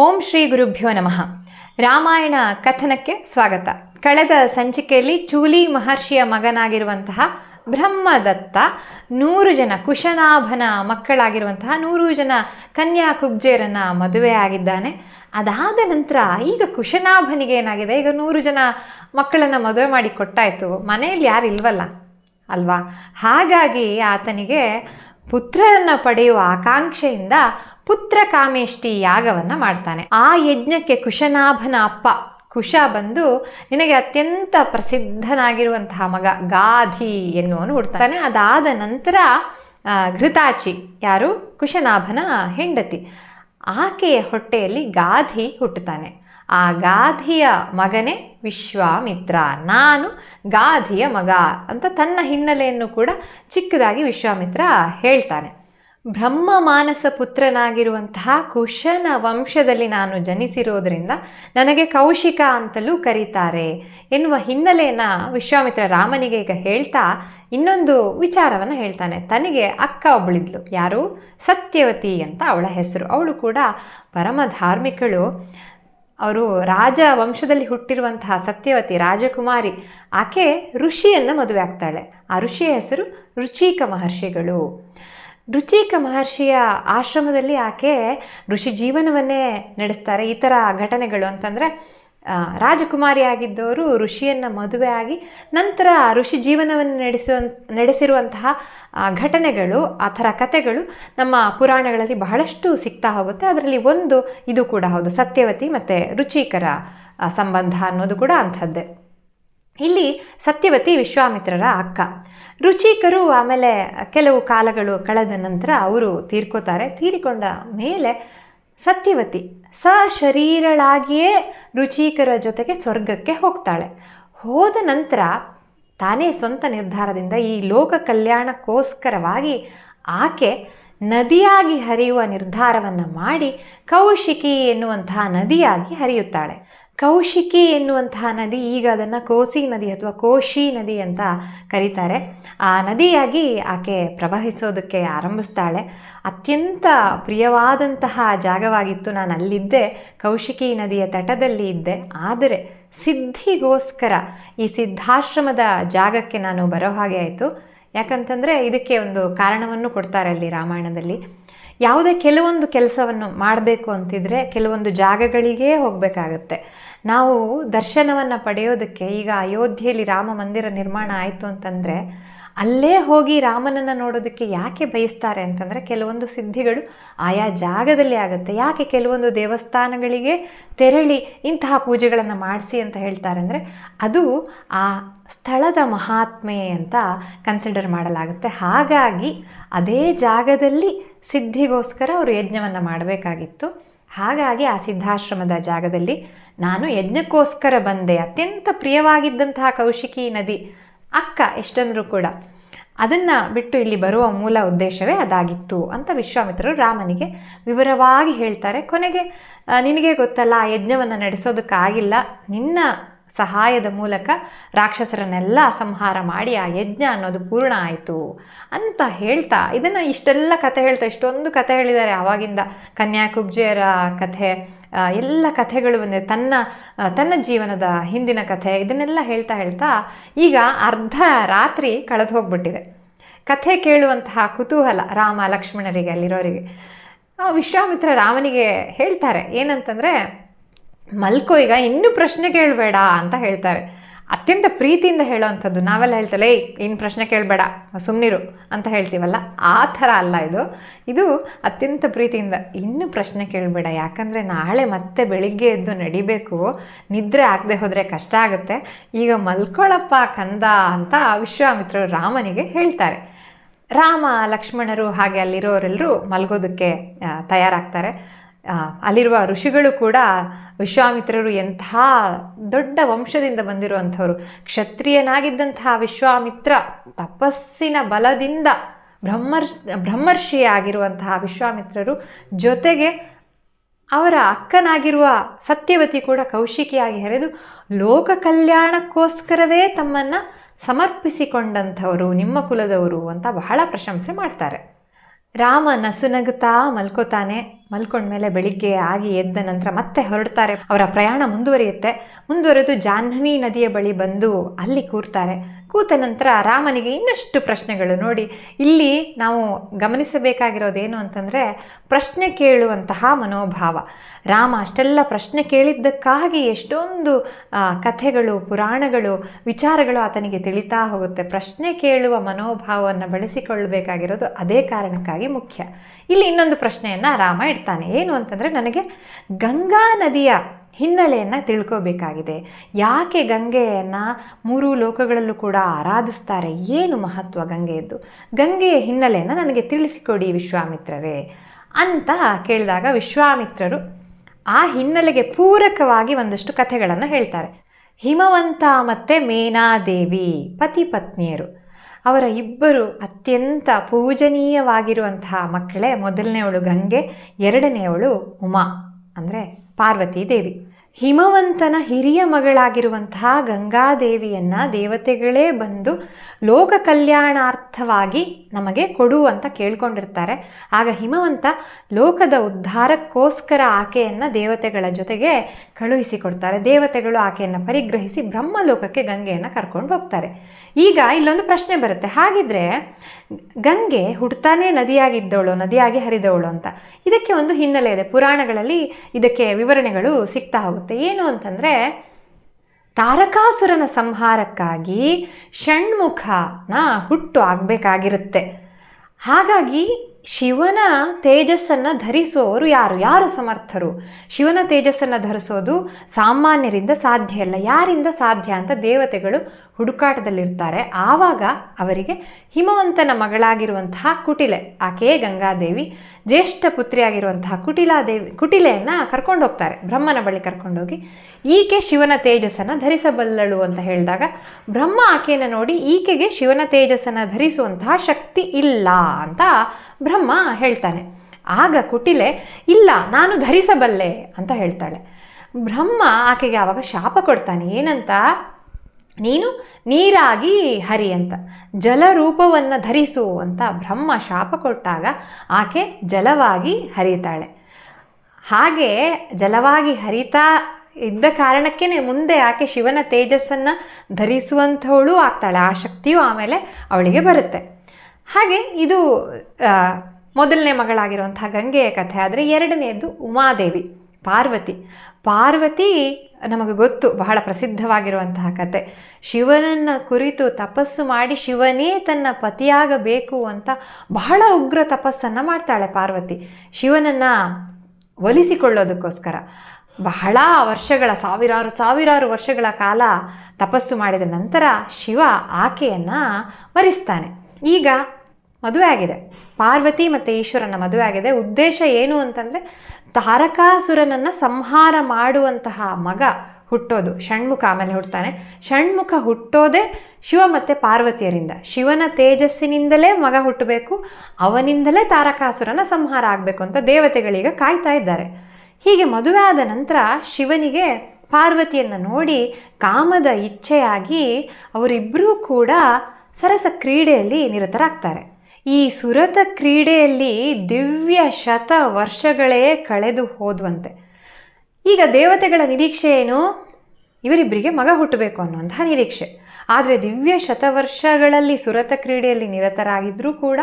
ಓಂ ಶ್ರೀ ಗುರುಭ್ಯೋ ನಮಃ. ರಾಮಾಯಣ ಕಥನಕ್ಕೆ ಸ್ವಾಗತ. ಕಳೆದ ಸಂಚಿಕೆಯಲ್ಲಿ ಚೂಲಿ ಮಹರ್ಷಿಯ ಮಗನಾಗಿರುವಂತಹ ಬ್ರಹ್ಮದತ್ತ ನೂರು ಜನ ಕುಶನಾಭನ ಮಕ್ಕಳಾಗಿರುವಂತಹ ನೂರು ಜನ ಕನ್ಯಾ ಕುಬ್ಜೇರನ್ನ ಮದುವೆ ಆಗಿದ್ದಾನೆ. ಅದಾದ ನಂತರ ಈಗ ಕುಶನಾಭನಿಗೆ ಏನಾಗಿದೆ? ಈಗ ನೂರು ಜನ ಮಕ್ಕಳನ್ನು ಮದುವೆ ಮಾಡಿ ಕೊಟ್ಟಾಯಿತು. ಮನೆಯಲ್ಲಿ ಯಾರು ಇಲ್ವಲ್ಲ? ಅಲ್ವಾ? ಹಾಗಾಗಿ ಆತನಿಗೆ ಪುತ್ರರನ್ನ ಪಡೆಯುವ ಆಕಾಂಕ್ಷೆಯಿಂದ ಪುತ್ರ ಕಾಮೇಷ್ಟಿ ಯಾಗವನ್ನು ಮಾಡ್ತಾನೆ. ಆ ಯಜ್ಞಕ್ಕೆ ಕುಶನಾಭನ ಅಪ್ಪ. ಕುಶ ಬಂದು ನಿನಗೆ ಅತ್ಯಂತ ಪ್ರಸಿದ್ಧನಾಗಿರುವಂತಹ ಮಗ ಗಾಧಿ ಎನ್ನುವನು ಹುಡ್ತಾನೆ. ಅದಾದ ನಂತರ ಘೃತಾಚಿ. ಯಾರು? ಕುಶನಾಭನ ಹೆಂಡತಿ. ಆಕೆಯ ಹೊಟ್ಟೆಯಲ್ಲಿ ಗಾಧಿ ಹುಟ್ಟುತ್ತಾನೆ. ಆ ಗಾಧಿಯ ಮಗನೇ ವಿಶ್ವಾಮಿತ್ರ. ನಾನು ಗಾಧಿಯ ಮಗ ಅಂತ ತನ್ನ ಹಿನ್ನೆಲೆಯನ್ನು ಕೂಡ ಚಿಕ್ಕದಾಗಿ ವಿಶ್ವಾಮಿತ್ರ ಹೇಳ್ತಾನೆ. ಬ್ರಹ್ಮ ಮಾನಸ ಪುತ್ರನಾಗಿರುವಂತಹ ಕುಶನ ವಂಶದಲ್ಲಿ ನಾನು ಜನಿಸಿರೋದ್ರಿಂದ ನನಗೆ ಕೌಶಿಕ ಅಂತಲೂ ಕರೀತಾರೆ ಎನ್ನುವ ಹಿನ್ನೆಲೆಯನ್ನು ವಿಶ್ವಾಮಿತ್ರ ರಾಮನಿಗೆ ಈಗ ಹೇಳ್ತಾ ಇನ್ನೊಂದು ವಿಚಾರವನ್ನು ಹೇಳ್ತಾನೆ. ತನಗೆ ಅಕ್ಕ ಒಬ್ಬಳಿದ್ಲು ಯಾರು? ಸತ್ಯವತಿ ಅಂತ ಅವಳ ಹೆಸರು. ಅವಳು ಕೂಡ ಪರಮ ಧಾರ್ಮಿಕಳು ಅವರು ರಾಜ ವಂಶದಲ್ಲಿ ಹುಟ್ಟಿರುವಂತಹ ಸತ್ಯವತಿ ರಾಜಕುಮಾರಿ, ಆಕೆ ಋಷಿಯನ್ನು ಮದುವೆ ಆಗ್ತಾಳೆ. ಆ ಋಷಿಯ ಹೆಸರು ರುಚಿಕ ಮಹರ್ಷಿಗಳು. ರುಚಿಕ ಮಹರ್ಷಿಯ ಆಶ್ರಮದಲ್ಲಿ ಆಕೆ ಋಷಿ ಜೀವನವನ್ನೇ ನಡೆಸ್ತಾರೆ. ಈ ಥರ ಘಟನೆಗಳು ಅಂತಂದರೆ ರಾಜಕುಮಾರಿ ಆಗಿದ್ದವರು ಋಷಿಯನ್ನು ಮದುವೆ ಆಗಿ ನಂತರ ಋಷಿ ಜೀವನವನ್ನು ನಡೆಸುವ, ನಡೆಸಿರುವಂತಹ ಘಟನೆಗಳು, ಆ ಥರ ಕಥೆಗಳು ನಮ್ಮ ಪುರಾಣಗಳಲ್ಲಿ ಬಹಳಷ್ಟು ಸಿಗ್ತಾ ಹೋಗುತ್ತೆ. ಅದರಲ್ಲಿ ಒಂದು ಇದು ಕೂಡ ಹೌದು, ಸತ್ಯವತಿ ಮತ್ತು ರುಚಿಕರ ಸಂಬಂಧ ಅನ್ನೋದು ಕೂಡ ಅಂಥದ್ದೇ. ಇಲ್ಲಿ ಸತ್ಯವತಿ ವಿಶ್ವಾಮಿತ್ರರ ಅಕ್ಕ. ರುಚಿಕರು ಆಮೇಲೆ ಕೆಲವು ಕಾಲಗಳು ಕಳೆದ ನಂತರ ಅವರು ತೀರ್ಕೋತಾರೆ. ತೀರಿಕೊಂಡ ಮೇಲೆ ಸತ್ಯವತಿ. ಸ ಶರೀರಳಾಗಿಯೇ ರುಚಿಕರ ಜೊತೆಗೆ ಸ್ವರ್ಗಕ್ಕೆ ಹೋಗ್ತಾಳೆ. ಹೋದ ನಂತರ ತಾನೇ ಸ್ವಂತ ನಿರ್ಧಾರದಿಂದ ಈ ಲೋಕ ಕಲ್ಯಾಣಕ್ಕೋಸ್ಕರವಾಗಿ ಆಕೆ ನದಿಯಾಗಿ ಹರಿಯುವ ನಿರ್ಧಾರವನ್ನು ಮಾಡಿ ಕೌಶಿಕಿ ಎನ್ನುವಂತಹ ನದಿಯಾಗಿ ಹರಿಯುತ್ತಾಳೆ. ಕೌಶಿಕಿ ಎನ್ನುವಂತಹ ನದಿ ಈಗ ಅದನ್ನು ಕೋಸಿ ನದಿ ಅಥವಾ ಕೋಶಿ ನದಿ ಅಂತ ಕರೀತಾರೆ. ಆ ನದಿಯಾಗಿ ಆಕೆ ಪ್ರವಹಿಸೋದಕ್ಕೆ ಆರಂಭಿಸ್ತಾಳೆ. ಅತ್ಯಂತ ಪ್ರಿಯವಾದಂತಹ ಜಾಗವಾಗಿತ್ತು. ನಾನು ಅಲ್ಲಿದ್ದೆ, ಕೌಶಿಕಿ ನದಿಯ ತಟದಲ್ಲಿ ಇದ್ದೆ. ಆದರೆ ಸಿದ್ಧಿಗೋಸ್ಕರ ಈ ಸಿದ್ಧಾಶ್ರಮದ ಜಾಗಕ್ಕೆ ನಾನು ಬರೋ ಹಾಗೆ ಆಯಿತು. ಯಾಕಂತಂದರೆ ಇದಕ್ಕೆ ಒಂದು ಕಾರಣವನ್ನು ಕೊಡ್ತಾರೆ ಅಲ್ಲಿ ರಾಮಾಯಣದಲ್ಲಿ. ಯಾವುದೇ ಕೆಲವೊಂದು ಕೆಲಸವನ್ನು ಮಾಡಬೇಕು ಅಂತಿದ್ರೆ ಕೆಲವೊಂದು ಜಾಗಗಳಿಗೇ ಹೋಗಬೇಕಾಗತ್ತೆ. ನಾವು ದರ್ಶನವನ್ನು ಪಡೆಯೋದಕ್ಕೆ ಈಗ ಅಯೋಧ್ಯೆಯಲ್ಲಿ ರಾಮ ಮಂದಿರ ನಿರ್ಮಾಣ ಆಯಿತು ಅಂತಂದರೆ ಅಲ್ಲೇ ಹೋಗಿ ರಾಮನನ್ನು ನೋಡೋದಕ್ಕೆ ಯಾಕೆ ಬಯಸ್ತಾರೆ ಅಂತಂದರೆ ಕೆಲವೊಂದು ಸಿದ್ಧಿಗಳು ಆಯಾ ಜಾಗದಲ್ಲಿ ಆಗುತ್ತೆ. ಯಾಕೆ ಕೆಲವೊಂದು ದೇವಸ್ಥಾನಗಳಿಗೆ ತೆರಳಿ ಇಂತಹ ಪೂಜೆಗಳನ್ನು ಮಾಡಿಸಿ ಅಂತ ಹೇಳ್ತಾರೆ ಅಂದರೆ ಅದು ಆ ಸ್ಥಳದ ಮಹಾತ್ಮೆ ಅಂತ ಕನ್ಸಿಡರ್ ಮಾಡಲಾಗುತ್ತೆ. ಹಾಗಾಗಿ ಅದೇ ಜಾಗದಲ್ಲಿ ಸಿದ್ಧಿಗೋಸ್ಕರ ಅವರು ಯಜ್ಞವನ್ನು ಮಾಡಬೇಕಾಗಿತ್ತು. ಹಾಗಾಗಿ ಆ ಸಿದ್ಧಾಶ್ರಮದ ಜಾಗದಲ್ಲಿ ನಾನು ಯಜ್ಞಕ್ಕೋಸ್ಕರ ಬಂದೆ. ಅತ್ಯಂತ ಪ್ರಿಯವಾಗಿದ್ದಂತಹ ಕೌಶಿಕಿ ನದಿ. ಅಕ್ಕ ಎಷ್ಟಂದರೂ ಕೂಡ ಅದನ್ನು ಬಿಟ್ಟು ಇಲ್ಲಿ ಬರುವ ಮೂಲ ಉದ್ದೇಶವೇ ಅದಾಗಿತ್ತು ಅಂತ ವಿಶ್ವಾಮಿತ್ರರು ರಾಮನಿಗೆ ವಿವರವಾಗಿ ಹೇಳ್ತಾರೆ. ಕೊನೆಗೆ ನಿನಗೆ ಗೊತ್ತಲ್ಲ, ಆ ಯಜ್ಞವನ್ನು ನಡೆಸೋದಕ್ಕಾಗಿಲ್ಲ. ನಿನ್ನ ಸಹಾಯದ ಮೂಲಕ ರಾಕ್ಷಸರನ್ನೆಲ್ಲ ಸಂಹಾರ ಮಾಡಿ ಆ ಯಜ್ಞ ಅನ್ನೋದು ಪೂರ್ಣ ಆಯಿತು ಅಂತ ಹೇಳ್ತಾ ಇದನ್ನು ಇಷ್ಟೆಲ್ಲ ಕಥೆ ಹೇಳ್ತಾ, ಇಷ್ಟೊಂದು ಕಥೆ ಹೇಳಿದ್ದಾರೆ. ಆವಾಗಿಂದ ಕನ್ಯಾಕುಬ್ಜೆಯರ ಕಥೆ ಎಲ್ಲ ಕಥೆಗಳು ಬಂದಿದೆ. ತನ್ನ ತನ್ನ ಜೀವನದ ಹಿಂದಿನ ಕಥೆ, ಇದನ್ನೆಲ್ಲ ಹೇಳ್ತಾ ಹೇಳ್ತಾ ಈಗ ಅರ್ಧ ರಾತ್ರಿ ಕಳೆದು ಹೋಗ್ಬಿಟ್ಟಿದೆ. ಕಥೆ ಕೇಳುವಂತಹ ಕುತೂಹಲ ರಾಮ ಲಕ್ಷ್ಮಣರಿಗೆ, ಅಲ್ಲಿರೋರಿಗೆ. ವಿಶ್ವಾಮಿತ್ರ ರಾಮನಿಗೆ ಹೇಳ್ತಾರೆ, ಏನಂತಂದರೆ ಮಲ್ಕೋ ಈಗ ಇನ್ನೂ ಪ್ರಶ್ನೆ ಕೇಳಬೇಡ ಅಂತ ಹೇಳ್ತಾರೆ. ಅತ್ಯಂತ ಪ್ರೀತಿಯಿಂದ ಹೇಳೋವಂಥದ್ದು ನಾವೆಲ್ಲ ಹೇಳ್ತೇವೆ ಏಯ್ ಇನ್ನು ಪ್ರಶ್ನೆ ಕೇಳಬೇಡ ಸುಮ್ಮನಿರು ಅಂತ ಹೇಳ್ತೀವಲ್ಲ, ಆ ಥರ ಅಲ್ಲ ಇದು. ಇದು ಅತ್ಯಂತ ಪ್ರೀತಿಯಿಂದ ಇನ್ನೂ ಪ್ರಶ್ನೆ ಕೇಳಬೇಡ, ಯಾಕಂದರೆ ನಾಳೆ ಮತ್ತೆ ಬೆಳಿಗ್ಗೆ ಎದ್ದು ನಡಿಬೇಕು, ನಿದ್ರೆ ಆಗದೆ ಹೋದರೆ ಕಷ್ಟ ಆಗುತ್ತೆ. ಈಗ ಮಲ್ಕೊಳಪ್ಪ ಕಂದ ಅಂತ ವಿಶ್ವಾಮಿತ್ರರು ರಾಮನಿಗೆ ಹೇಳ್ತಾರೆ. ರಾಮ, ಲಕ್ಷ್ಮಣರು ಹಾಗೆ ಅಲ್ಲಿರೋರೆಲ್ಲರೂ ಮಲ್ಗೋದಕ್ಕೆ ತಯಾರಾಗ್ತಾರೆ. ಅಲ್ಲಿರುವ ಋಷಿಗಳು ಕೂಡ ವಿಶ್ವಾಮಿತ್ರರು ಎಂಥ ದೊಡ್ಡ ವಂಶದಿಂದ ಬಂದಿರುವಂಥವ್ರು. ಕ್ಷತ್ರಿಯನಾಗಿದ್ದಂತಹ ವಿಶ್ವಾಮಿತ್ರ ತಪಸ್ಸಿನ ಬಲದಿಂದ ಬ್ರಹ್ಮರ್ಷ್, ಬ್ರಹ್ಮರ್ಷಿಯಾಗಿರುವಂತಹ ವಿಶ್ವಾಮಿತ್ರರು ಜೊತೆಗೆ ಅವರ ಅಕ್ಕನಾಗಿರುವ ಸತ್ಯವತಿ ಕೂಡ ಕೌಶಿಕಿಯಾಗಿ ಹರಿದು ಲೋಕ ಕಲ್ಯಾಣಕ್ಕೋಸ್ಕರವೇ ತಮ್ಮನ್ನು ಸಮರ್ಪಿಸಿಕೊಂಡಂಥವರು, ನಿಮ್ಮ ಕುಲದವರು ಅಂತ ಬಹಳ ಪ್ರಶಂಸೆ ಮಾಡ್ತಾರೆ. ರಾಮ ನಸುನಗುತ್ತಾ ಮಲ್ಕೋತಾನೆ. ಮಲ್ಕೊಂಡ್ಮೇಲೆ ಬೆಳಿಗ್ಗೆ ಆಗಿ ಎದ್ದ ನಂತರ ಮತ್ತೆ ಹೊರಡ್ತಾರೆ. ಅವರ ಪ್ರಯಾಣ ಮುಂದುವರಿಯುತ್ತೆ. ಮುಂದುವರೆದು ಜಾಹ್ನವಿ ನದಿಯ ಬಳಿ ಬಂದು ಅಲ್ಲಿ ಕೂರ್ತಾರೆ. ಕೂತ ನಂತರ ರಾಮನಿಗೆ ಇನ್ನಷ್ಟು ಪ್ರಶ್ನೆಗಳು ನೋಡಿ, ಇಲ್ಲಿ ನಾವು ಗಮನಿಸಬೇಕಾಗಿರೋದೇನು ಅಂತಂದರೆ, ಪ್ರಶ್ನೆ ಕೇಳುವಂತಹ ಮನೋಭಾವ. ರಾಮ ಅಷ್ಟೆಲ್ಲ ಪ್ರಶ್ನೆ ಕೇಳಿದ್ದಕ್ಕಾಗಿ ಎಷ್ಟೊಂದು ಕಥೆಗಳು, ಪುರಾಣಗಳು, ವಿಚಾರಗಳು ಆತನಿಗೆ ತಿಳಿತಾ ಹೋಗುತ್ತೆ. ಪ್ರಶ್ನೆ ಕೇಳುವ ಮನೋಭಾವವನ್ನು ಬೆಳೆಸಿಕೊಳ್ಳಬೇಕಾಗಿರೋದು ಅದೇ ಕಾರಣಕ್ಕಾಗಿ ಮುಖ್ಯ. ಇಲ್ಲಿ ಇನ್ನೊಂದು ಪ್ರಶ್ನೆಯನ್ನು ರಾಮ ಇಡ್ತಾನೆ. ಏನು ಅಂತಂದರೆ, ನನಗೆ ಗಂಗಾ ನದಿಯ ಹಿನ್ನೆಲೆಯನ್ನು ತಿಳ್ಕೋಬೇಕಾಗಿದೆ. ಯಾಕೆ ಗಂಗೆಯನ್ನು ಮೂರು ಲೋಕಗಳಲ್ಲೂ ಕೂಡ ಆರಾಧಿಸ್ತಾರೆ? ಏನು ಮಹತ್ವ ಗಂಗೆಯದ್ದು? ಗಂಗೆಯ ಹಿನ್ನೆಲೆಯನ್ನು ನನಗೆ ತಿಳಿಸಿಕೊಡಿ ವಿಶ್ವಾಮಿತ್ರರೇ ಅಂತ ಕೇಳಿದಾಗ ವಿಶ್ವಾಮಿತ್ರರು ಆ ಹಿನ್ನೆಲೆಗೆ ಪೂರಕವಾಗಿ ಒಂದಷ್ಟು ಕಥೆಗಳನ್ನು ಹೇಳ್ತಾರೆ. ಹಿಮವಂತ ಮತ್ತು ಮೇನಾದೇವಿ ಪತಿ ಪತ್ನಿಯರು. ಅವರ ಇಬ್ಬರು ಅತ್ಯಂತ ಪೂಜನೀಯವಾಗಿರುವಂತಹ ಮಕ್ಕಳೇ ಮೊದಲನೆಯವಳು ಗಂಗೆ, ಎರಡನೆಯವಳು ಉಮಾ. ಅಂದರೆ ಪಾರ್ವತಿ ದೇವಿ. ಹಿಮವಂತನ ಹಿರಿಯ ಮಗಳಾಗಿರುವಂತಹ ಗಂಗಾದೇವಿಯನ್ನು ದೇವತೆಗಳೇ ಬಂದು ಲೋಕ ಕಲ್ಯಾಣಾರ್ಥವಾಗಿ ನಮಗೆ ಕೊಡು ಅಂತ ಕೇಳ್ಕೊಂಡಿರ್ತಾರೆ. ಆಗ ಹಿಮವಂತ ಲೋಕದ ಉದ್ಧಾರಕ್ಕೋಸ್ಕರ ಆಕೆಯನ್ನು ದೇವತೆಗಳ ಜೊತೆಗೆ ಕಳುಹಿಸಿಕೊಡ್ತಾರೆ ದೇವತೆಗಳು ಆಕೆಯನ್ನು ಪರಿಗ್ರಹಿಸಿ ಬ್ರಹ್ಮಲೋಕಕ್ಕೆ ಗಂಗೆಯನ್ನು ಕರ್ಕೊಂಡು ಹೋಗ್ತಾರೆ. ಈಗ ಇಲ್ಲೊಂದು ಪ್ರಶ್ನೆ ಬರುತ್ತೆ. ಹಾಗಿದ್ರೆ ಗಂಗೆ ಹುಡ್ತಾನೆ ನದಿಯಾಗಿದ್ದವಳು, ನದಿಯಾಗಿ ಹರಿದವಳು ಅಂತ. ಇದಕ್ಕೆ ಒಂದು ಹಿನ್ನೆಲೆ ಇದೆ. ಪುರಾಣಗಳಲ್ಲಿ ಇದಕ್ಕೆ ವಿವರಣೆಗಳು ಸಿಗ್ತಾ ಹೋಗುತ್ತೆ. ಏನು ಅಂತಂದರೆ, ತಾರಕಾಸುರನ ಸಂಹಾರಕ್ಕಾಗಿ ಷಣ್ಮುಖನ ಹುಟ್ಟು ಆಗಬೇಕಾಗಿರುತ್ತೆ. ಹಾಗಾಗಿ ಶಿವನ ತೇಜಸ್ಸನ್ನು ಧರಿಸುವವರು ಯಾರು? ಯಾರು ಸಮರ್ಥರು? ಶಿವನ ತೇಜಸ್ಸನ್ನು ಧರಿಸೋದು ಸಾಮಾನ್ಯರಿಂದ ಸಾಧ್ಯ ಇಲ್ಲ ಯಾರಿಂದ ಸಾಧ್ಯ ಅಂತ ದೇವತೆಗಳು ಹುಡುಕಾಟದಲ್ಲಿರ್ತಾರೆ. ಆವಾಗ ಅವರಿಗೆ ಹಿಮವಂತನ ಮಗಳಾಗಿರುವಂತಹ ಕುಟಿಲೆ, ಆಕೆಯೇ ಗಂಗಾದೇವಿ, ಜ್ಯೇಷ್ಠ ಪುತ್ರಿಯಾಗಿರುವಂತಹ ಕುಟಿಲಾದೇವಿ, ಕುಟಿಲೆಯನ್ನು ಕರ್ಕೊಂಡು ಹೋಗ್ತಾರೆ, ಬ್ರಹ್ಮನ ಬಳಿ ಕರ್ಕೊಂಡೋಗಿ ಈಕೆ ಶಿವನ ತೇಜಸ್ಸನ್ನು ಧರಿಸಬಲ್ಲಳು ಅಂತ ಹೇಳಿದಾಗ ಬ್ರಹ್ಮ ಆಕೆಯನ್ನು ನೋಡಿ ಈಕೆಗೆ ಶಿವನ ತೇಜಸ್ಸನ್ನು ಧರಿಸುವಂತಹ ಶಕ್ತಿ ಇಲ್ಲ ಅಂತ ಬ್ರಹ್ಮ ಹೇಳ್ತಾನೆ. ಆಗ ಕುಟಿಲೆ, ಇಲ್ಲ, ನಾನು ಧರಿಸಬಲ್ಲೆ ಅಂತ ಹೇಳ್ತಾಳೆ. ಬ್ರಹ್ಮ ಆಕೆಗೆ ಆವಾಗ ಶಾಪ ಕೊಡ್ತಾನೆ, ಏನಂತ? ನೀನು ನೀರಾಗಿ ಹರಿ ಅಂತ ಜಲರೂಪವನ್ನು ಧರಿಸು ಅಂತ ಬ್ರಹ್ಮ ಶಾಪ ಕೊಟ್ಟಾಗ ಆಕೆ ಜಲವಾಗಿ ಹರಿತಾಳೆ. ಹಾಗೆ ಜಲವಾಗಿ ಹರಿತಾ ಇದ್ದ ಕಾರಣಕ್ಕೇ ಮುಂದೆ ಆಕೆ ಶಿವನ ತೇಜಸ್ಸನ್ನು ಧರಿಸುವಂಥವಳು ಆಗ್ತಾಳೆ. ಆ ಶಕ್ತಿಯು ಆಮೇಲೆ ಅವಳಿಗೆ ಬರುತ್ತೆ. ಹಾಗೆ ಇದು ಮೊದಲನೇ ಮಗಳಾಗಿರುವಂಥ ಗಂಗೆಯ ಕಥೆ. ಆದರೆ ಎರಡನೆಯದ್ದು ಉಮಾದೇವಿ, ಪಾರ್ವತಿ. ಪಾರ್ವತಿ ನಮಗೆ ಗೊತ್ತು, ಬಹಳ ಪ್ರಸಿದ್ಧವಾಗಿರುವಂತಹ ಕತೆ. ಶಿವನನ್ನು ಕುರಿತು ತಪಸ್ಸು ಮಾಡಿ ಶಿವನೇ ತನ್ನ ಪತಿಯಾಗಬೇಕು ಅಂತ ಬಹಳ ಉಗ್ರ ತಪಸ್ಸನ್ನು ಮಾಡ್ತಾಳೆ ಪಾರ್ವತಿ. ಶಿವನನ್ನು ಒಲಿಸಿಕೊಳ್ಳೋದಕ್ಕೋಸ್ಕರ ಬಹಳ ವರ್ಷಗಳ, ಸಾವಿರಾರು ಸಾವಿರಾರು ವರ್ಷಗಳ ಕಾಲ ತಪಸ್ಸು ಮಾಡಿದ ನಂತರ ಶಿವ ಆಕೆಯನ್ನು ವರಿಸ್ತಾನೆ ಈಗ ಮದುವೆ ಆಗಿದೆ ಪಾರ್ವತಿ ಮತ್ತು ಈಶ್ವರನ ಮದುವೆ ಆಗಿದೆ. ಉದ್ದೇಶ ಏನು ಅಂತಂದರೆ, ತಾರಕಾಸುರನನ್ನು ಸಂಹಾರ ಮಾಡುವಂತಹ ಮಗ ಹುಟ್ಟೋದು. ಷಣ್ಮುಖ ಆಮೇಲೆ ಹುಟ್ಟುತ್ತಾನೆ ಷಣ್ಮುಖ ಹುಟ್ಟೋದೇ ಶಿವ ಮತ್ತು ಪಾರ್ವತಿಯರಿಂದ. ಶಿವನ ತೇಜಸ್ಸಿನಿಂದಲೇ ಮಗ ಹುಟ್ಟಬೇಕು. ಅವನಿಂದಲೇ ತಾರಕಾಸುರನ ಸಂಹಾರ ಆಗಬೇಕು ಅಂತ ದೇವತೆಗಳೀಗ ಕಾಯ್ತಾ ಇದ್ದಾರೆ. ಹೀಗೆ ಮದುವೆ ಆದ ನಂತರ ಶಿವನಿಗೆ ಪಾರ್ವತಿಯನ್ನು ನೋಡಿ ಕಾಮದ ಇಚ್ಛೆಯಾಗಿ ಅವರಿಬ್ಬರೂ ಕೂಡ ಸರಸ ಕ್ರೀಡೆಯಲ್ಲಿ ನಿರತರಾಗ್ತಾರೆ. ಈ ಸುರತ ಕ್ರೀಡೆಯಲ್ಲಿ ದಿವ್ಯ ಶತ ವರ್ಷಗಳೇ ಕಳೆದು ಹೋದ್ವಂತೆ. ಈಗ ದೇವತೆಗಳ ನಿರೀಕ್ಷೆ ಏನು? ಇವರಿಬ್ಬರಿಗೆ ಮಗ ಹುಟ್ಟಬೇಕು ಅನ್ನುವಂತಹ ನಿರೀಕ್ಷೆ. ಆದರೆ ದಿವ್ಯ ಶತವರ್ಷಗಳಲ್ಲಿ ಸುರತ ಕ್ರೀಡೆಯಲ್ಲಿ ನಿರತರಾಗಿದ್ದರೂ ಕೂಡ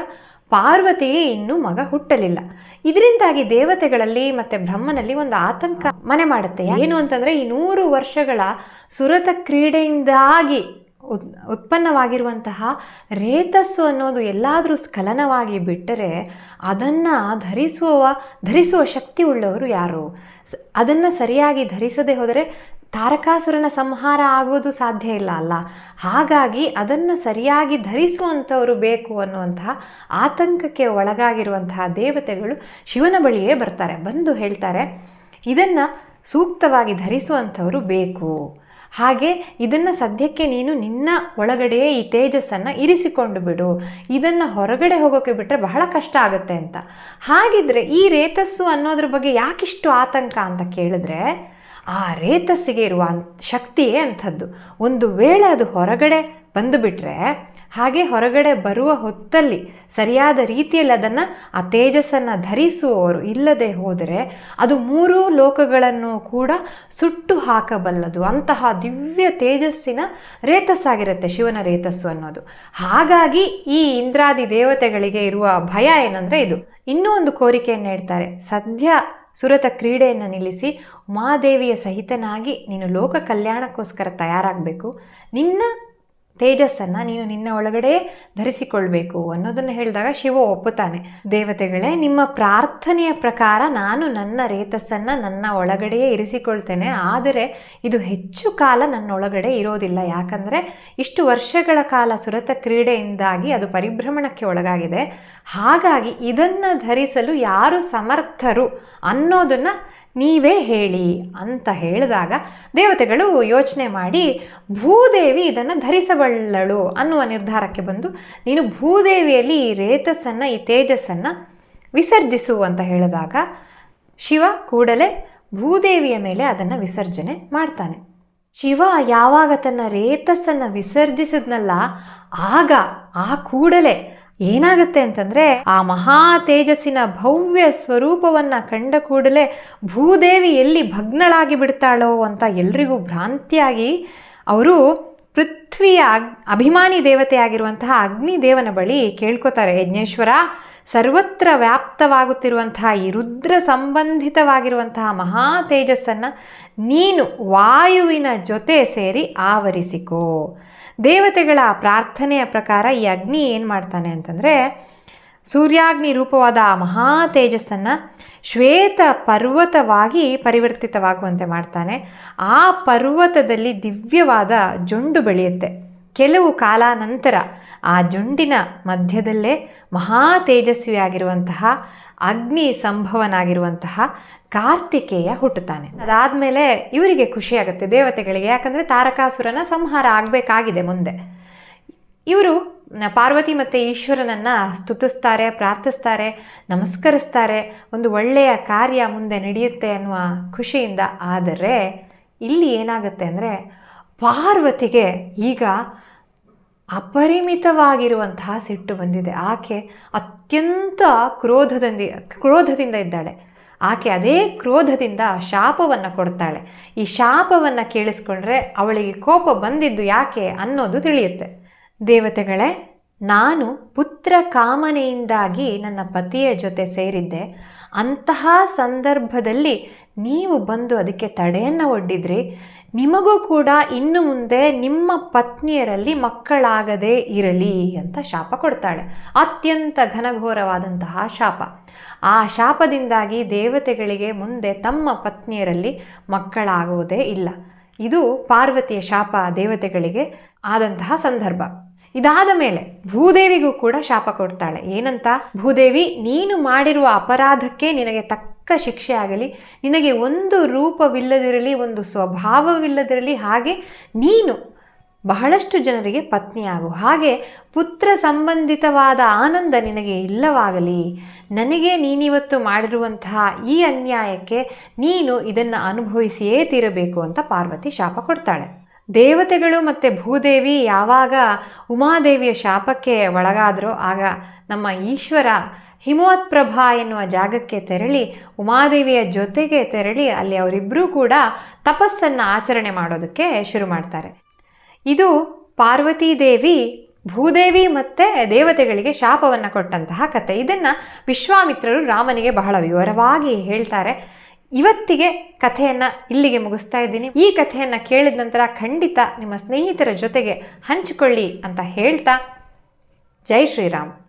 ಪಾರ್ವತಿಗೆ ಇನ್ನೂ ಮಗ ಹುಟ್ಟಲಿಲ್ಲ. ಇದರಿಂದಾಗಿ ದೇವತೆಗಳಲ್ಲಿ ಮತ್ತು ಬ್ರಹ್ಮನಲ್ಲಿ ಒಂದು ಆತಂಕ ಮನೆ ಮಾಡುತ್ತೆ. ಏನು ಅಂತಂದರೆ ಈ ನೂರು ವರ್ಷಗಳ ಸುರತ ಕ್ರೀಡೆಯಿಂದಾಗಿ ಉತ್, ಉತ್ಪನ್ನವಾಗಿರುವಂತಹ ರೇತಸ್ಸು ಅನ್ನೋದು ಎಲ್ಲಾದರೂ ಸ್ಖಲನವಾಗಿ ಬಿಟ್ಟರೆ ಅದನ್ನು ಧರಿಸುವ ಧರಿಸುವ ಶಕ್ತಿ ಉಳ್ಳವರು ಯಾರು? ಅದನ್ನು ಸರಿಯಾಗಿ ಧರಿಸದೆ ಹೋದರೆ ತಾರಕಾಸುರನ ಸಂಹಾರ ಆಗೋದು ಸಾಧ್ಯ ಇಲ್ಲ ಅಲ್ಲ? ಹಾಗಾಗಿ ಅದನ್ನು ಸರಿಯಾಗಿ ಧರಿಸುವಂಥವರು ಬೇಕು ಅನ್ನುವಂತಹ ಆತಂಕಕ್ಕೆ ಒಳಗಾಗಿರುವಂತಹ ದೇವತೆಗಳು ಶಿವನ ಬಳಿಯೇ ಬರ್ತಾರೆ, ಬಂದು ಹೇಳ್ತಾರೆ, ಇದನ್ನು ಸೂಕ್ತವಾಗಿ ಧರಿಸುವಂಥವರು ಬೇಕು. ಹಾಗೆ ಇದನ್ನು ಸದ್ಯಕ್ಕೆ ನೀನು ನಿನ್ನ ಒಳಗಡೆಯೇ ಈ ತೇಜಸ್ಸನ್ನು ಇರಿಸಿಕೊಂಡು ಬಿಡು. ಇದನ್ನು ಹೊರಗಡೆ ಹೋಗೋಕ್ಕೆ ಬಿಟ್ಟರೆ ಬಹಳ ಕಷ್ಟ ಆಗುತ್ತೆ ಅಂತ. ಹಾಗಿದ್ರೆ ಈ ರೇತಸ್ಸು ಅನ್ನೋದ್ರ ಬಗ್ಗೆ ಯಾಕಿಷ್ಟು ಆತಂಕ ಅಂತ ಕೇಳಿದ್ರೆ ಆ ರೇತಸ್ಸಿಗೆ ಇರುವ ಶಕ್ತಿಯೇ ಅಂಥದ್ದು. ಒಂದು ವೇಳೆ ಅದು ಹೊರಗಡೆ ಬಂದುಬಿಟ್ರೆ ಹಾಗೆ ಹೊರಗಡೆ ಬರುವ ಹೊತ್ತಲ್ಲಿ ಸರಿಯಾದ ರೀತಿಯಲ್ಲಿ ಅದನ್ನು ಆ ತೇಜಸ್ಸನ್ನು ಧರಿಸುವವರು ಇಲ್ಲದೆ ಹೋದರೆ ಅದು ಮೂರೂ ಲೋಕಗಳನ್ನು ಕೂಡ ಸುಟ್ಟು ಹಾಕಬಲ್ಲದು. ಅಂತಹ ದಿವ್ಯ ತೇಜಸ್ಸಿನ ರೇತಸ್ಸಾಗಿರುತ್ತೆ ಶಿವನ ರೇತಸ್ಸು ಅನ್ನೋದು. ಹಾಗಾಗಿ ಈ ಇಂದ್ರಾದಿ ದೇವತೆಗಳಿಗೆ ಇರುವ ಭಯ ಏನಂದರೆ ಇದು. ಇನ್ನೂ ಒಂದು ಕೋರಿಕೆಯನ್ನು ಹೇಳ್ತಾರೆ. ಸದ್ಯ ಸುರತ ಕ್ರೀಡೆಯನ್ನು ನಿಲ್ಲಿಸಿ ಮಾದೇವಿಯ ಸಹಿತನಾಗಿ ನೀನು ಲೋಕ ಕಲ್ಯಾಣಕ್ಕೋಸ್ಕರ ತಯಾರಾಗಬೇಕು. ನಿನ್ನ ತೇಜಸ್ಸನ್ನು ನೀನು ನಿನ್ನ ಒಳಗಡೆ ಧರಿಸಿಕೊಳ್ಬೇಕು ಅನ್ನೋದನ್ನು ಹೇಳಿದಾಗ ಶಿವ ಒಪ್ಪುತ್ತಾನೆ. ದೇವತೆಗಳೇ, ನಿಮ್ಮ ಪ್ರಾರ್ಥನೆಯ ಪ್ರಕಾರ ನಾನು ನನ್ನ ರೇತಸ್ಸನ್ನು ನನ್ನ ಒಳಗಡೆಯೇ ಇರಿಸಿಕೊಳ್ತೇನೆ. ಆದರೆ ಇದು ಹೆಚ್ಚು ಕಾಲ ನನ್ನೊಳಗಡೆ ಇರೋದಿಲ್ಲ. ಯಾಕಂದರೆ ಇಷ್ಟು ವರ್ಷಗಳ ಕಾಲ ಸುರತ ಕ್ರೀಡೆಯಿಂದಾಗಿ ಅದು ಪರಿಭ್ರಮಣಕ್ಕೆ ಒಳಗಾಗಿದೆ. ಹಾಗಾಗಿ ಇದನ್ನು ಧರಿಸಲು ಯಾರು ಸಮರ್ಥರು ಅನ್ನೋದನ್ನು ನೀವೇ ಹೇಳಿ ಅಂತ ಹೇಳಿದಾಗ ದೇವತೆಗಳು ಯೋಚನೆ ಮಾಡಿ ಭೂದೇವಿ ಇದನ್ನು ಧರಿಸಬಲ್ಲಳು ಅನ್ನುವ ನಿರ್ಧಾರಕ್ಕೆ ಬಂದು, ನೀನು ಭೂದೇವಿಯಲ್ಲಿ ಈ ರೇತಸ್ಸನ್ನು, ಈ ತೇಜಸ್ಸನ್ನು ವಿಸರ್ಜಿಸು ಅಂತ ಹೇಳಿದಾಗ, ಶಿವ ಕೂಡಲೇ ಭೂದೇವಿಯ ಮೇಲೆ ಅದನ್ನು ವಿಸರ್ಜನೆ ಮಾಡ್ತಾನೆ. ಶಿವ ಯಾವಾಗ ತನ್ನ ರೇತಸ್ಸನ್ನು ವಿಸರ್ಜಿಸಿದ್ನಲ್ಲ, ಆಗ, ಆ ಕೂಡಲೇ ಏನಾಗುತ್ತೆ ಅಂತಂದರೆ, ಆ ಮಹಾ ತೇಜಸ್ಸಿನ ಭವ್ಯ ಸ್ವರೂಪವನ್ನು ಕಂಡ ಕೂಡಲೇ ಭೂದೇವಿ ಎಲ್ಲಿ ಭಗ್ನಳಾಗಿ ಬಿಡ್ತಾಳೋ ಅಂತ ಎಲ್ರಿಗೂ ಭ್ರಾಂತಿಯಾಗಿ, ಅವರು ಪೃಥ್ವಿಯ ಅಭಿಮಾನಿ ಅಗ್ನಿ ದೇವನ ಬಳಿ ಕೇಳ್ಕೊತಾರೆ, ಯಜ್ಞೇಶ್ವರ, ಸರ್ವತ್ರ ವ್ಯಾಪ್ತವಾಗುತ್ತಿರುವಂತಹ ಈ ರುದ್ರ ಸಂಬಂಧಿತವಾಗಿರುವಂತಹ ಮಹಾ ತೇಜಸ್ಸನ್ನು ನೀನು ವಾಯುವಿನ ಜೊತೆ ಸೇರಿ ಆವರಿಸಿಕೋ. ದೇವತೆಗಳ ಪ್ರಾರ್ಥನೆಯ ಪ್ರಕಾರ ಈ ಅಗ್ನಿ ಏನು ಮಾಡ್ತಾನೆ ಅಂತಂದರೆ ಸೂರ್ಯಾಗ್ನಿ ರೂಪವಾದ ಆ ಮಹಾ ತೇಜಸ್ಸನ್ನು ಶ್ವೇತ ಪರ್ವತವಾಗಿ ಪರಿವರ್ತಿತವಾಗುವಂತೆ ಮಾಡ್ತಾನೆ. ಆ ಪರ್ವತದಲ್ಲಿ ದಿವ್ಯವಾದ ಜೊಂಡು ಬೆಳೆಯುತ್ತೆ. ಕೆಲವು ಕಾಲಾನಂತರ ಆ ಜೊಂಡಿನ ಮಧ್ಯದಲ್ಲೇ ಮಹಾ ತೇಜಸ್ವಿಯಾಗಿರುವಂತಹ ಅಗ್ನಿ ಸಂಭವನಾಗಿರುವಂತಹ ಕಾರ್ತಿಕೇಯ ಹುಟ್ಟುತ್ತಾನೆ. ಅದಾದಮೇಲೆ ಇವರಿಗೆ ಖುಷಿಯಾಗುತ್ತೆ ದೇವತೆಗಳಿಗೆ. ಯಾಕಂದರೆ ತಾರಕಾಸುರನ ಸಂಹಾರ ಆಗಬೇಕಾಗಿದೆ ಮುಂದೆ. ಇವರು ಪಾರ್ವತಿ ಮತ್ತು ಈಶ್ವರನನ್ನು ಸ್ತುತಿಸ್ತಾರೆ, ಪ್ರಾರ್ಥಿಸ್ತಾರೆ, ನಮಸ್ಕರಿಸ್ತಾರೆ. ಒಂದು ಒಳ್ಳೆಯ ಕಾರ್ಯ ಮುಂದೆ ನಡೆಯುತ್ತೆ ಅನ್ನುವ ಖುಷಿಯಿಂದ. ಆದರೆ ಇಲ್ಲಿ ಏನಾಗುತ್ತೆ ಅಂದರೆ ಪಾರ್ವತಿಗೆ ಈಗ ಅಪರಿಮಿತವಾಗಿರುವಂತಹ ಸಿಟ್ಟು ಬಂದಿದೆ. ಆಕೆ ಅತ್ಯಂತ ಕ್ರೋಧದಿಂದ ಕ್ರೋಧದಿಂದ ಇದ್ದಾಳೆ. ಆಕೆ ಅದೇ ಕ್ರೋಧದಿಂದ ಶಾಪವನ್ನು ಕೊಡ್ತಾಳೆ. ಈ ಶಾಪವನ್ನು ಕೇಳಿಸ್ಕೊಂಡ್ರೆ ಅವಳಿಗೆ ಕೋಪ ಬಂದಿದ್ದು ಯಾಕೆ ಅನ್ನೋದು ತಿಳಿಯುತ್ತೆ. ದೇವತೆಗಳೇ, ನಾನು ಪುತ್ರ ಕಾಮನೆಯಿಂದಾಗಿ ನನ್ನ ಪತಿಯ ಜೊತೆ ಸೇರಿದ್ದೆ. ಅಂತಹ ಸಂದರ್ಭದಲ್ಲಿ ನೀವು ಬಂದು ಅದಕ್ಕೆ ತಡೆಯನ್ನು ಒಡ್ಡಿದ್ರಿ. ನಿಮಗೂ ಕೂಡ ಇನ್ನು ಮುಂದೆ ನಿಮ್ಮ ಪತ್ನಿಯರಲ್ಲಿ ಮಕ್ಕಳಾಗದೇ ಇರಲಿ ಅಂತ ಶಾಪ ಕೊಡ್ತಾಳೆ. ಅತ್ಯಂತ ಘನಘೋರವಾದಂತಹ ಶಾಪ. ಆ ಶಾಪದಿಂದಾಗಿ ದೇವತೆಗಳಿಗೆ ಮುಂದೆ ತಮ್ಮ ಪತ್ನಿಯರಲ್ಲಿ ಮಕ್ಕಳಾಗುವುದೇ ಇಲ್ಲ. ಇದು ಪಾರ್ವತಿಯ ಶಾಪ ದೇವತೆಗಳಿಗೆ ಆದಂತಹ ಸಂದರ್ಭ. ಇದಾದ ಮೇಲೆ ಭೂದೇವಿಗೂ ಕೂಡ ಶಾಪ ಕೊಡ್ತಾಳೆ. ಏನಂತ? ಭೂದೇವಿ, ನೀನು ಮಾಡಿರುವ ಅಪರಾಧಕ್ಕೆ ನಿನಗೆ ತಕ್ಕ ಶಿಕ್ಷೆ ಆಗಲಿ ನಿನಗೆ ಒಂದು ರೂಪವಿಲ್ಲದಿರಲಿ, ಒಂದು ಸ್ವಭಾವವಿಲ್ಲದಿರಲಿ, ಹಾಗೆ ನೀನು ಬಹಳಷ್ಟು ಜನರಿಗೆ ಪತ್ನಿಯಾಗು. ಹಾಗೆ ಪುತ್ರ ಸಂಬಂಧಿತವಾದ ಆನಂದ ನಿನಗೆ ಇಲ್ಲವಾಗಲಿ. ನನಗೆ ನೀನಿವತ್ತು ಮಾಡಿರುವಂತಹ ಈ ಅನ್ಯಾಯಕ್ಕೆ ನೀನು ಇದನ್ನು ಅನುಭವಿಸಿಯೇ ತೀರಬೇಕು ಅಂತ ಪಾರ್ವತಿ ಶಾಪ ಕೊಡ್ತಾಳೆ. ದೇವತೆಗಳು ಮತ್ತು ಭೂದೇವಿ ಯಾವಾಗ ಉಮಾದೇವಿಯ ಶಾಪಕ್ಕೆ ಒಳಗಾದರೂ ಆಗ ನಮ್ಮ ಈಶ್ವರ ಹಿಮವತ್ಪ್ರಭಾ ಎನ್ನುವ ಜಾಗಕ್ಕೆ ತೆರಳಿ, ಉಮಾದೇವಿಯ ಜೊತೆಗೆ ತೆರಳಿ ಅಲ್ಲಿ ಅವರಿಬ್ಬರೂ ಕೂಡ ತಪಸ್ಸನ್ನು ಆಚರಣೆ ಮಾಡೋದಕ್ಕೆ ಶುರು ಮಾಡ್ತಾರೆ. ಇದು ಪಾರ್ವತಿ ದೇವಿ, ಭೂದೇವಿ ಮತ್ತು ದೇವತೆಗಳಿಗೆ ಶಾಪವನ್ನು ಕೊಟ್ಟಂತಹ ಕತೆ ಇದನ್ನು ವಿಶ್ವಾಮಿತ್ರರು ರಾಮನಿಗೆ ಬಹಳ ವಿವರವಾಗಿ ಹೇಳ್ತಾರೆ. ಇವತ್ತಿಗೆ ಕಥೆಯನ್ನು ಇಲ್ಲಿಗೆ ಮುಗಿಸ್ತಾ ಇದ್ದೀನಿ. ಈ ಕಥೆಯನ್ನು ಕೇಳಿದ ನಂತರ ಖಂಡಿತ ನಿಮ್ಮ ಸ್ನೇಹಿತರ ಜೊತೆಗೆ ಹಂಚಿಕೊಳ್ಳಿ ಅಂತ ಹೇಳ್ತಾ ಜೈ ಶ್ರೀರಾಮ್.